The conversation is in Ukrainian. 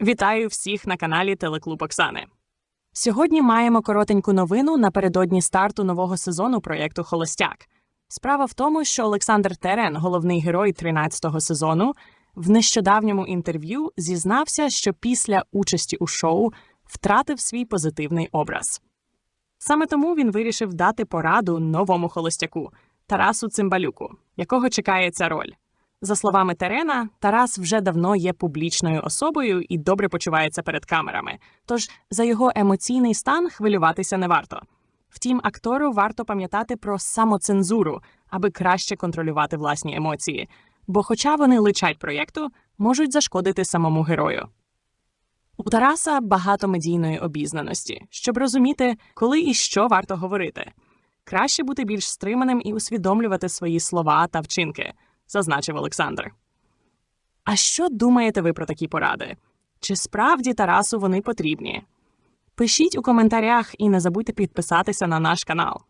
Вітаю всіх на каналі Телеклуб Оксани. Сьогодні маємо коротеньку новину напередодні старту нового сезону проєкту Холостяк. Справа в тому, що Олександр Терен, головний герой 13-го сезону, в нещодавньому інтерв'ю зізнався, що після участі у шоу втратив свій позитивний образ. Саме тому він вирішив дати пораду новому холостяку Тарасу Цимбалюку, якого чекає ця роль. За словами Терена, Тарас вже давно є публічною особою і добре почувається перед камерами. Тож за його емоційний стан хвилюватися не варто. Втім, актору варто пам'ятати про самоцензуру, аби краще контролювати власні емоції, бо, хоча вони личать проєкту, можуть зашкодити самому герою. У Тараса багато медійної обізнаності, щоб розуміти, коли і що варто говорити. Краще бути більш стриманим і усвідомлювати свої слова та вчинки, зазначив Олександр. А що думаєте ви про такі поради? Чи справді Тарасу вони потрібні? Пишіть у коментарях і не забудьте підписатися на наш канал.